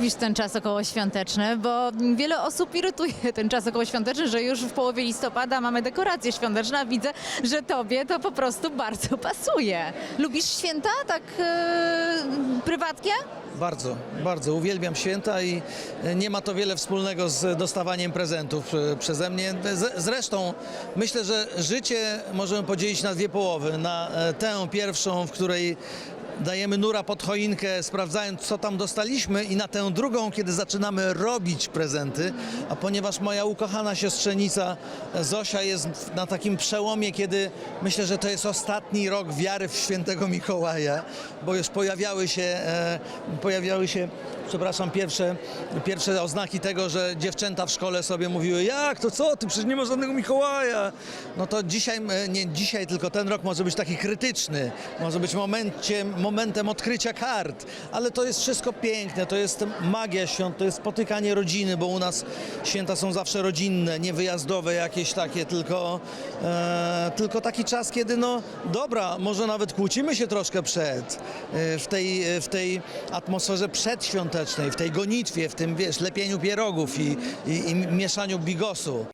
lubisz ten czas okołoświąteczny? Bo wiele osób irytuje ten czas okołoświąteczny, że już w połowie listopada mamy dekoracje świąteczne, a widzę, że tobie to po prostu bardzo pasuje. Lubisz święta tak yy, prywatnie? Bardzo, bardzo. Uwielbiam święta i e, nie ma to wiele wspólnego z dostawaniem prezentów e, przeze mnie. Zresztą myślę, że życie możemy podzielić na dwie połowy. Na e, tę pierwszą, w której dajemy nura pod choinkę, sprawdzając, co tam dostaliśmy i na tę drugą, kiedy zaczynamy robić prezenty. A ponieważ moja ukochana siostrzenica Zosia jest na takim przełomie, kiedy myślę, że to jest ostatni rok wiary w świętego Mikołaja, bo już pojawiały się, e, pojawiały się przepraszam, pierwsze, pierwsze oznaki tego, że dziewczęta w szkole sobie mówiły, jak, to co, ty? Przecież nie ma żadnego Mikołaja. No to dzisiaj, e, nie dzisiaj, tylko ten rok może być taki krytyczny, może być momencie, momentem odkrycia kart, ale to jest wszystko piękne, to jest magia świąt, to jest spotykanie rodziny, bo u nas święta są zawsze rodzinne, nie wyjazdowe jakieś takie, tylko, e, tylko taki czas, kiedy no dobra, może nawet kłócimy się troszkę przed, e, w tej, w tej atmosferze przedświątecznej, w tej gonitwie, w tym wiesz, lepieniu pierogów i, i, i mieszaniu bigosu.